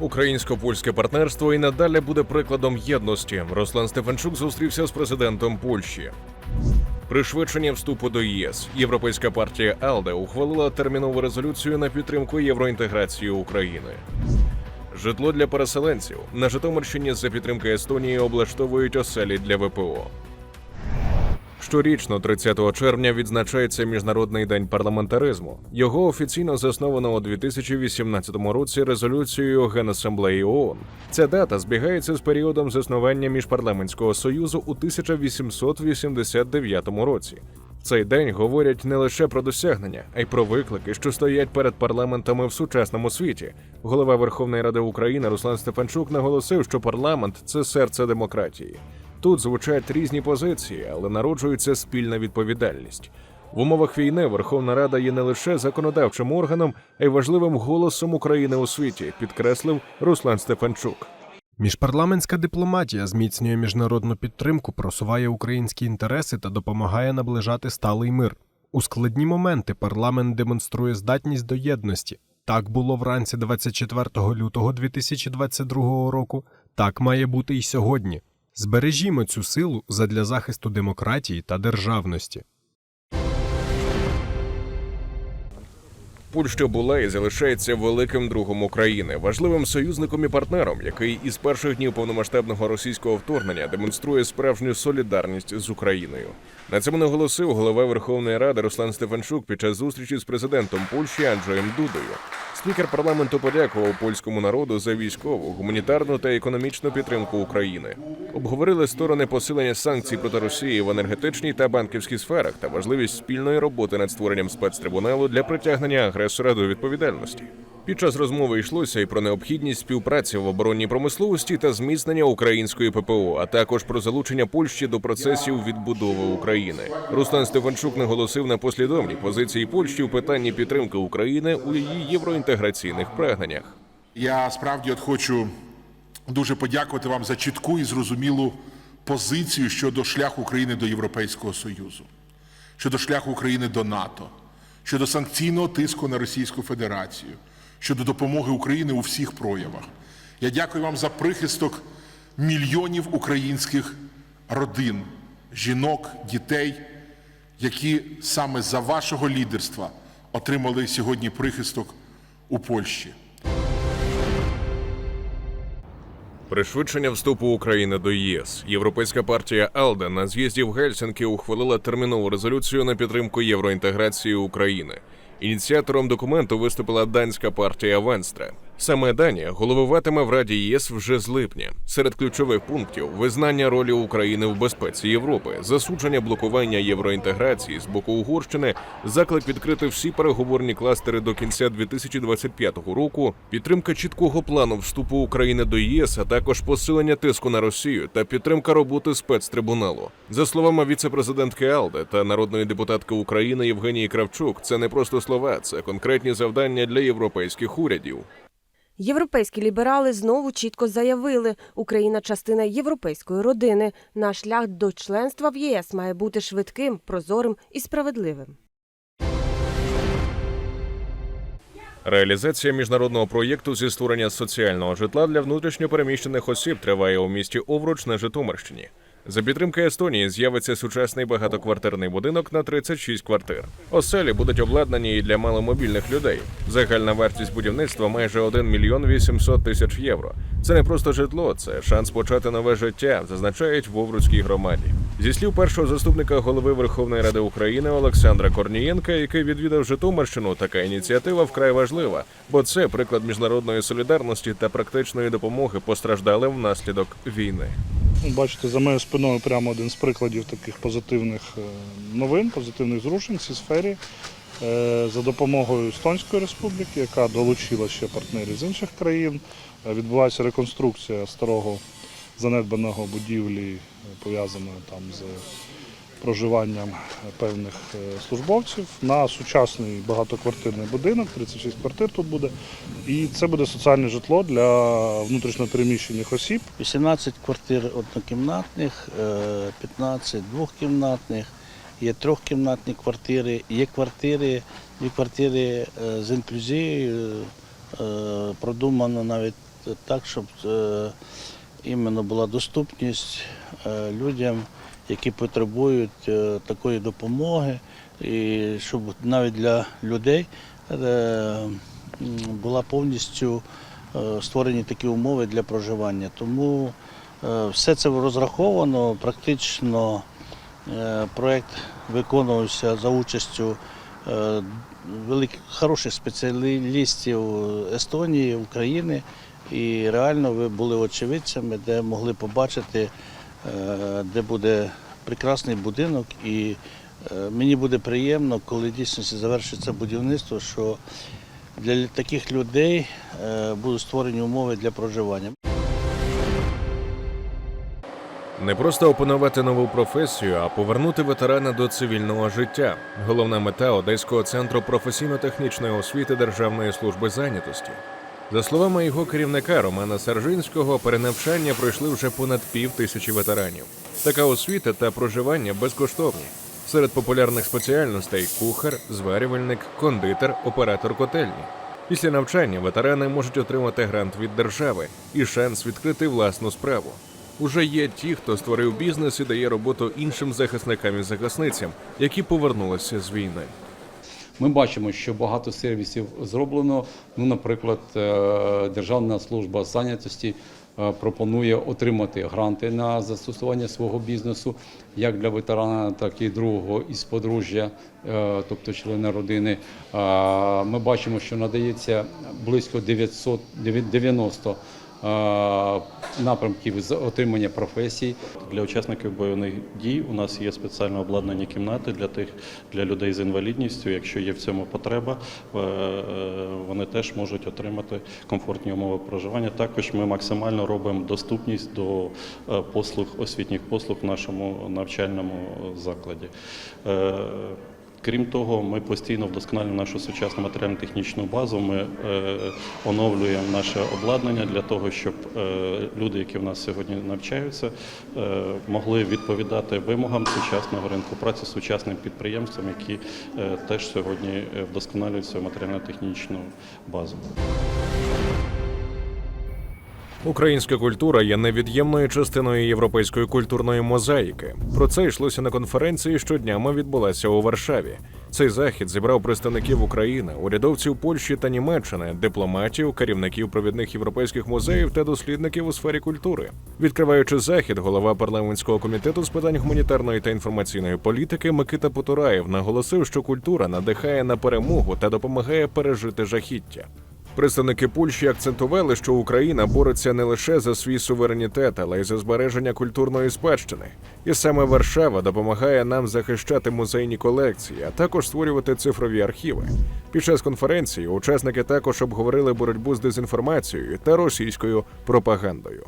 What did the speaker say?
Українсько-польське партнерство і надалі буде прикладом єдності. Руслан Стефанчук зустрівся з президентом Польщі. Пришвидшення вступу до ЄС. Європейська партія АЛДЕ ухвалила термінову резолюцію на підтримку євроінтеграції України. Житло для переселенців на Житомирщині за підтримки Естонії облаштовують оселі для ВПО. Щорічно, 30 червня, відзначається Міжнародний день парламентаризму. Його офіційно засновано у 2018 році резолюцією Генасамблеї ООН. Ця дата збігається з періодом заснування міжпарламентського союзу у 1889 році. Цей день говорять не лише про досягнення, а й про виклики, що стоять перед парламентами в сучасному світі. Голова Верховної Ради України Руслан Стефанчук наголосив, що парламент це серце демократії. Тут звучать різні позиції, але народжується спільна відповідальність. В умовах війни Верховна Рада є не лише законодавчим органом, а й важливим голосом України у світі, підкреслив Руслан Стефанчук. Міжпарламентська дипломатія зміцнює міжнародну підтримку, просуває українські інтереси та допомагає наближати сталий мир. У складні моменти парламент демонструє здатність до єдності. Так було вранці 24 лютого 2022 року. Так має бути й сьогодні. Збережімо цю силу задля захисту демократії та державності. Польща була і залишається великим другом України, важливим союзником і партнером, який із перших днів повномасштабного російського вторгнення демонструє справжню солідарність з Україною. На цьому наголосив голова Верховної Ради Руслан Стефанчук під час зустрічі з президентом Польщі Анджеєм Дудою. Спікер парламенту подякував польському народу за військову, гуманітарну та економічну підтримку України. Обговорили сторони посилення санкцій проти Росії в енергетичній та банківській сферах та важливість спільної роботи над створенням спецтрибуналу для притягнення агресора до відповідальності. Під час розмови йшлося і про необхідність співпраці в оборонній промисловості та зміцнення української ППО, а також про залучення Польщі до процесів відбудови України. Руслан Стефанчук наголосив на послідовній позиції Польщі у питанні підтримки України у її євроінтеграційних прагненнях. Я справді от хочу дуже подякувати вам за чітку і зрозумілу позицію щодо шляху України до Європейського Союзу, щодо шляху України до НАТО, щодо санкційного тиску на Російську Федерацію, щодо допомоги України у всіх проявах. Я дякую вам за прихисток мільйонів українських родин, жінок, дітей, які саме за вашого лідерства отримали сьогодні прихисток у Польщі. Пришвидшення вступу України до ЄС. Європейська партія АЛДЕ на з'їзді в Гельсінкі ухвалила термінову резолюцію на підтримку євроінтеграції України. Ініціатором документу виступила данська партія Венстре. Саме Данія головуватиме в Раді ЄС вже з липня. Серед ключових пунктів визнання ролі України в безпеці Європи, засудження блокування євроінтеграції з боку Угорщини, заклик відкрити всі переговорні кластери до кінця 2025 року, підтримка чіткого плану вступу України до ЄС, а також посилення тиску на Росію та підтримка роботи спецтрибуналу. За словами віце-президентки Алде та народної депутатки України Євгенії Кравчук, це не просто слова, це конкретні завдання для європейських урядів. Європейські ліберали знову чітко заявили, Україна частина європейської родини. Наш шлях до членства в ЄС має бути швидким, прозорим і справедливим. Реалізація міжнародного проєкту зі створення соціального житла для внутрішньопереміщених осіб триває у місті Овруч на Житомирщині. За підтримки Естонії з'явиться сучасний багатоквартирний будинок на 36 квартир. Оселі будуть обладнані і для маломобільних людей. Загальна вартість будівництва майже 1 мільйон 800 тисяч євро. Це не просто житло, це шанс почати нове життя, зазначають в Овруцькій громаді. Зі слів першого заступника голови Верховної Ради України Олександра Корнієнка, який відвідав Житомирщину, така ініціатива вкрай важлива, бо це приклад міжнародної солідарності та практичної допомоги постраждалим внаслідок війни. Бачите, за моєю спиною прямо один з прикладів таких позитивних е, новин, позитивних зрушень в цій сфері. Е, За допомогою Естонської республіки, яка долучила ще партнерів з інших країн, е, відбувається реконструкція старого занедбаного будівлі, пов'язаної там з проживанням певних е, службовців на сучасний багатоквартирний будинок, 36 квартир тут буде. І це буде соціальне житло для внутрішньопереміщених осіб. 18 квартир однокімнатних, е, 15 двохкімнатних, є трьохкімнатні квартири, є квартири, є квартири е, з інклюзією, е, продумано навіть так, щоб е, іменно була доступність е, людям, які потребують е, такої допомоги, і щоб навіть для людей е, була повністю е, створені такі умови для проживання. Тому все це розраховано, практично проект виконувався за участю великих хороших спеціалістів Естонії, України. І реально ви були очевидцями, де могли побачити, де буде прекрасний будинок. І е, мені буде приємно, коли дійсно завершиться будівництво, що для таких людей е, будуть створені умови для проживання. Не просто опанувати нову професію, а повернути ветерана до цивільного життя. Головна мета Одеського центру професійно-технічної освіти Державної служби зайнятості. За словами його керівника Романа Саржинського, перенавчання пройшли вже понад пів тисячі ветеранів. Така освіта та проживання безкоштовні. Серед популярних спеціальностей кухар, зварювальник, кондитер, оператор котельні. Після навчання ветерани можуть отримати грант від держави і шанс відкрити власну справу. Уже є ті, хто створив бізнес і дає роботу іншим захисникам і захисницям, які повернулися з війни. Ми бачимо, що багато сервісів зроблено. Ну, наприклад, е, Державна служба зайнятості е, пропонує отримати гранти на застосування свого бізнесу, як для ветерана, так і другого із подружжя, е, тобто члена родини. Ми бачимо, що надається близько 900, 90 е, напрямків з отримання професій. Для учасників бойових дій у нас є спеціально обладнані кімнати для тих для людей з інвалідністю. Якщо є в цьому потреба, е, е, вони теж можуть отримати комфортні умови проживання. Також ми максимально робимо доступність до е, послуг освітніх послуг в нашому навчальному закладі. Крім того, ми постійно вдосконалюємо нашу сучасну матеріально-технічну базу. Ми е, оновлюємо наше обладнання для того, щоб е, люди, які в нас сьогодні навчаються, е, могли відповідати вимогам сучасного ринку праці сучасним підприємствам, які теж сьогодні вдосконалюють свою матеріально-технічну базу. Українська культура є невід'ємною частиною європейської культурної мозаїки. Про це йшлося на конференції, що днями відбулася у Варшаві. Цей захід зібрав представників України, урядовців Польщі та Німеччини, дипломатів, керівників провідних європейських музеїв та дослідників у сфері культури. Відкриваючи захід, голова парламентського комітету з питань гуманітарної та інформаційної політики Микита Потураєв наголосив, що культура надихає на перемогу та допомагає пережити жахіття. Представники Польщі акцентували, що Україна бореться не лише за свій суверенітет, але й за збереження культурної спадщини. І саме Варшава допомагає нам захищати музейні колекції, а також створювати цифрові архіви. Під час конференції учасники також обговорили боротьбу з дезінформацією та російською пропагандою.